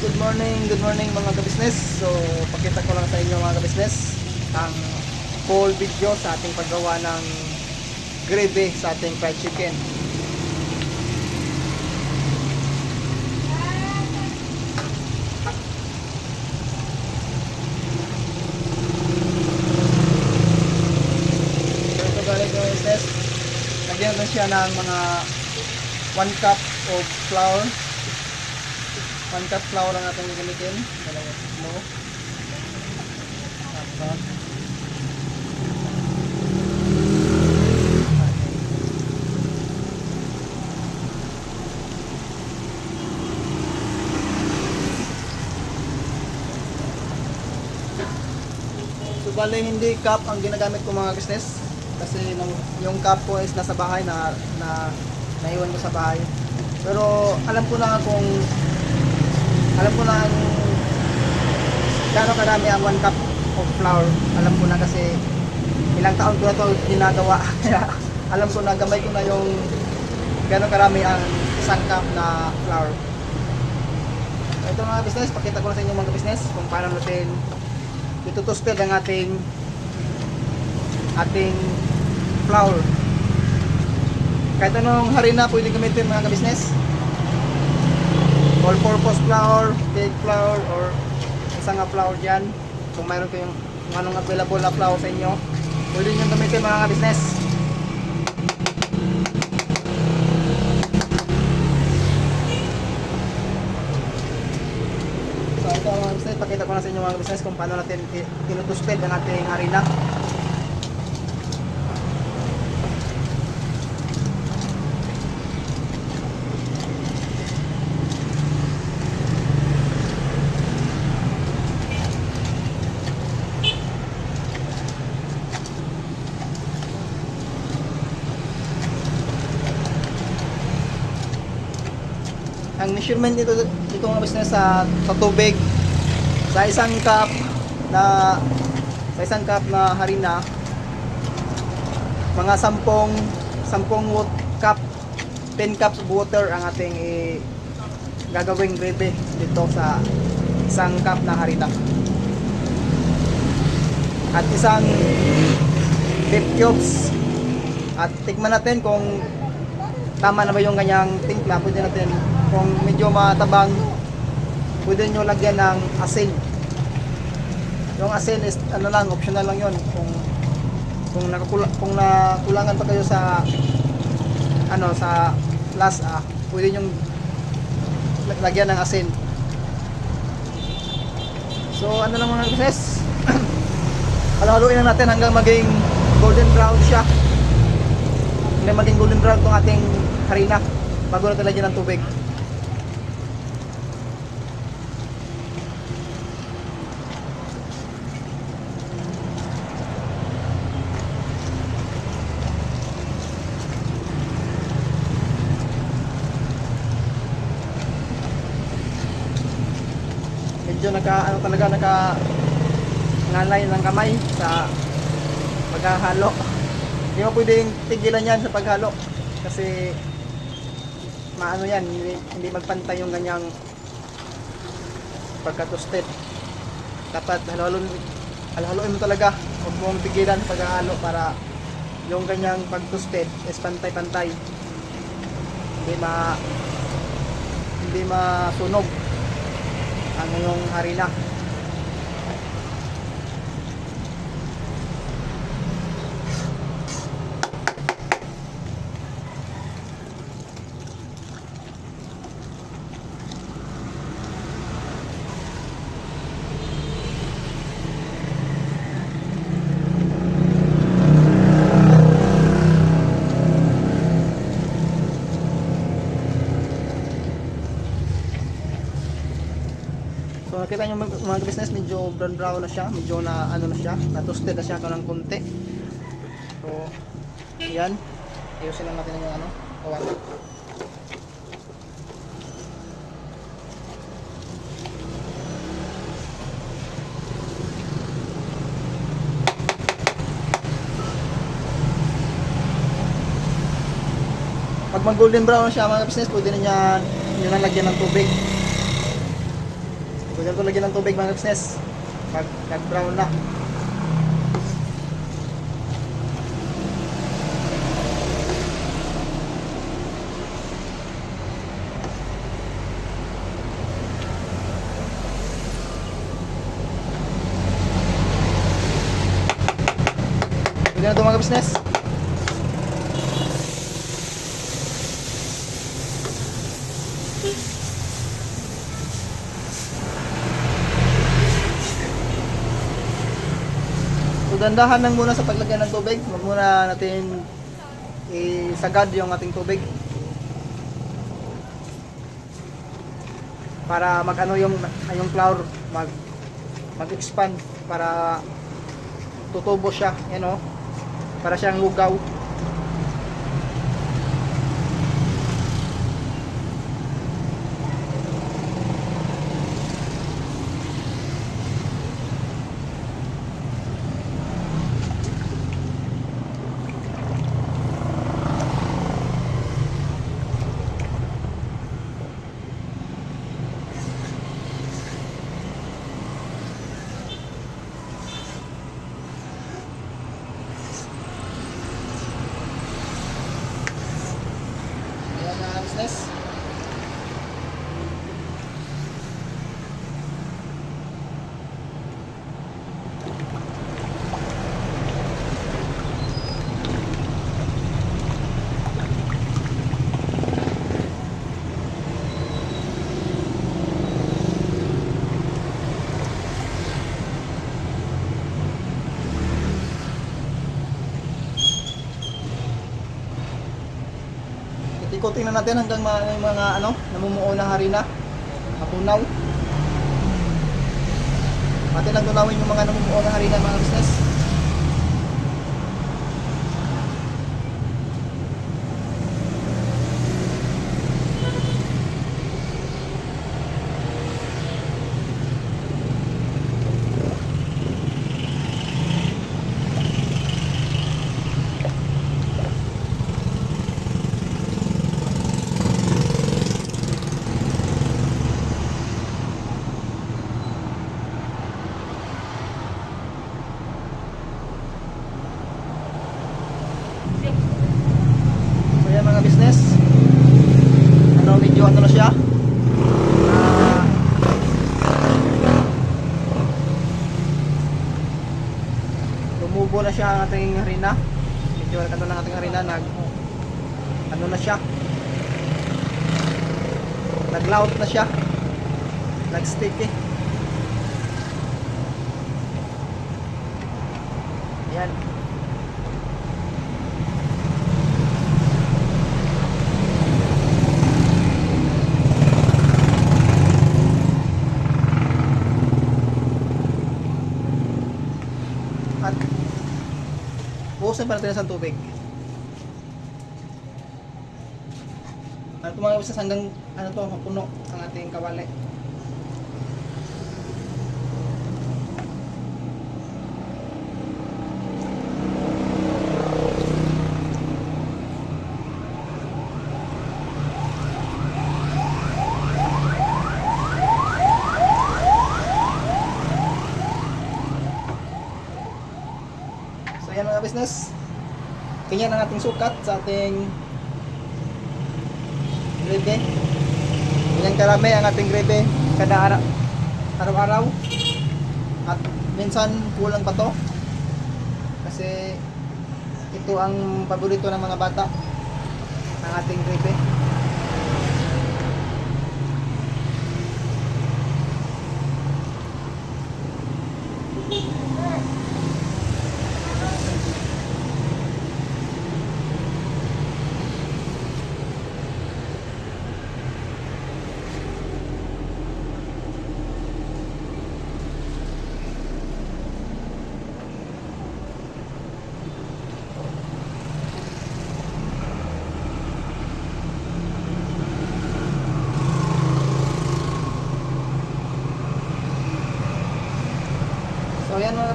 good morning, good morning mga ka-business. So, pakita ko lang sa inyo mga ka-business ang full video sa ating paggawa ng gravy sa ating fried chicken. So, galing mga business. Lagyan na siya ng mga 1 cup of flour 1 cup flour ang ating gagamitin. Dalawang mo. Tapos. So hindi cup ang ginagamit ko mga business kasi yung cup ko is nasa bahay na na naiwan ko sa bahay. Pero alam ko na kung alam ko na ang gaano karami ang 1 cup of flour. Alam ko na kasi ilang taon ko na to ginagawa. Alam ko na gamay ko na yung gaano karami ang isang cup na flour. Ito mga business, pakita ko na sa inyo mga business kung paano natin itutusted ang ating ating flour. Kahit anong harina pwede gamitin mga business all-purpose flour, cake flour, or isang flour dyan. Kung mayroon kayong kung anong available na flour sa inyo, pwede nyo gamitin mga business. So ito mga business, pakita ko na sa inyo mga business kung paano natin tinutusted ang ating harina. Measurement dito dito mga business sa, sa tubig. Sa isang cup na sa isang cup na harina mga sampung sampung cup 10 cups of water ang ating i gagawing gravy dito sa isang cup na harina. At isang beef cubes. At tikman natin kung tama na ba yung kanyang timpla, pwede natin, kung medyo matabang, pwede nyo lagyan ng asin. Yung asin is, ano lang, optional lang yon Kung, kung, nakakula, kung nakulangan pa kayo sa, ano, sa lasa, pwede nyo lagyan ng asin. So, ano lang mga business, halo-haluin lang natin hanggang maging golden brown siya na maging golden brown itong ating harina bago natin lagyan ng tubig. Medyo naka ano talaga naka ngalay ng kamay sa paghahalo. Hindi mo pwedeng tigilan yan sa paghalo. Kasi maano yan, hindi, hindi magpantay yung ganyang pagka-toasted. Dapat halo-haloin halo mo talaga. Huwag mong tigilan sa paghalo para yung ganyang pag-toasted is pantay-pantay. Hindi ma hindi masunog ang iyong harina. Nakita nyo mga business medyo brown brown na siya, medyo na ano na siya, na toasted na siya ng konti. So yan. Ayusin lang natin yung ano, kawan. Pag mag golden brown na siya mga business, pwede na niya yun ang lagyan ng tubig. Pwede ko lagyan ng tubig mga business. Pag nag-brown na. Pwede na mga business. So dandahan lang muna sa paglagay ng tubig. Huwag muna natin isagad yung ating tubig. Para mag-ano yung yung flour mag mag-expand para tutubo siya, yan o. Para siyang lugaw. Ayan na business. Ikutin na natin hanggang may mga ano, namumuo na harina. Mapunaw. Atin lang tunawin yung mga namumuo na harina mga business. So yan mga business. Ano medyo ano na siya? Ah, Lumubo na siya ang ating harina. Medyo ano ng ating harina nag ano na siya? Naglaot na siya. Nagsticky. Yan. At buhusan pa natin sa tubig. Ano business hanggang ano to mapuno ang ating kawali. So business. Ganyan ang ating sukat sa ating grebe. Ganyan karami ang ating grebe kada ara araw-araw. At minsan kulang pa to. Kasi ito ang paborito ng mga bata. Ang ating grebe.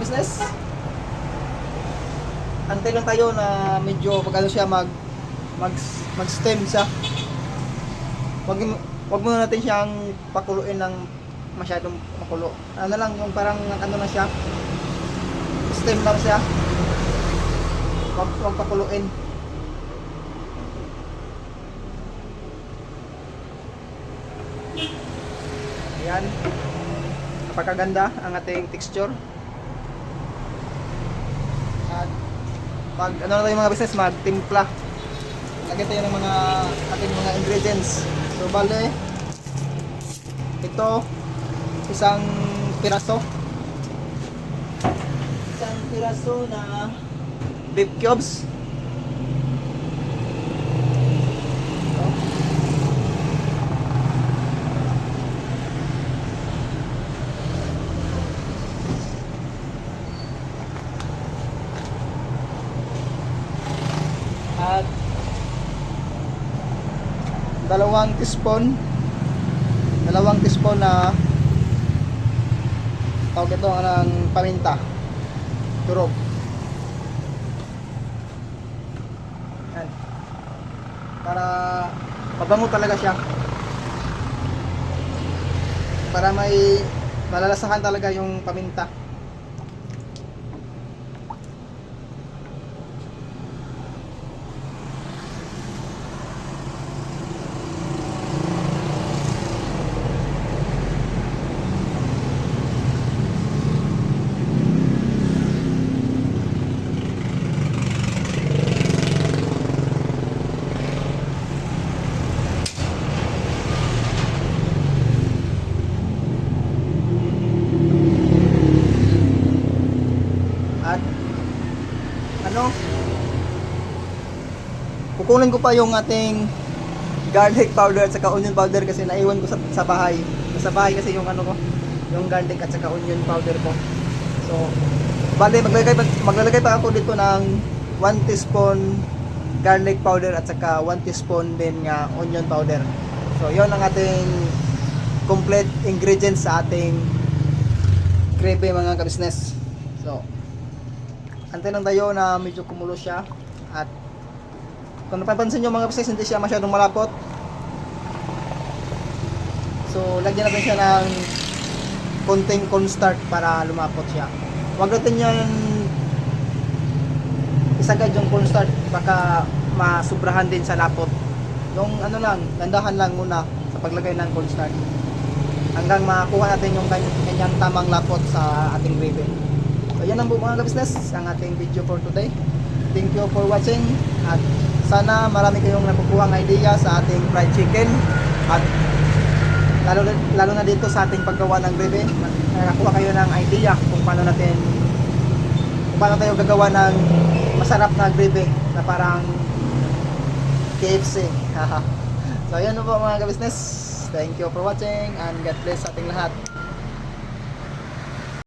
Business. Antay lang tayo na medyo pag ano siya mag mag mag-stem siya. Wag wag muna natin siyang pakuluin ng masyadong makulo. Ano lang, yung parang ano na siya, steam lang siya. Huwag, huwag pakuluin. Ayan. Napakaganda ang ating texture. At pag ano na tayo mga business, magtimpla. Lagyan tayo ng mga ating mga ingredients. So bale, ito isang piraso. Isang piraso na beef cubes. Ito. At dalawang teaspoon. Dalawang teaspoon na tawag ito ng paminta. Turog yan. Para mabango talaga siya. Para may malalasahan talaga yung paminta at ano kukunin ko pa yung ating garlic powder at saka onion powder kasi naiwan ko sa, sa bahay. Sa bahay kasi yung ano ko yung garlic at saka onion powder ko. So bale maglalagay pa, maglalagay pa ako dito ng 1 teaspoon garlic powder at saka 1 teaspoon din nga onion powder. So yon ang ating complete ingredients sa ating gravy mga kabisnes. So antay lang tayo na medyo kumulo siya at kung napapansin nyo mga business hindi siya masyadong malapot. So lagyan natin siya ng konting cornstarch para lumapot siya. Huwag natin yan isagad yung cornstarch baka masubrahan din sa lapot. Yung ano lang dandahan lang muna sa paglagay ng cornstarch. Hanggang makakuha natin yung kany- kanyang tamang lapot sa ating gravy So yan ang mga business ang ating video for today. Thank you for watching at sana marami kayong nakukuhang idea sa ating fried chicken at lalo, lalo na dito sa ating paggawa ng gravy. Nakakuha kayo ng idea kung paano natin kung paano tayo gagawa ng masarap na gravy na parang KFC. so yan po mga business. Thank you for watching and God bless sa ating lahat.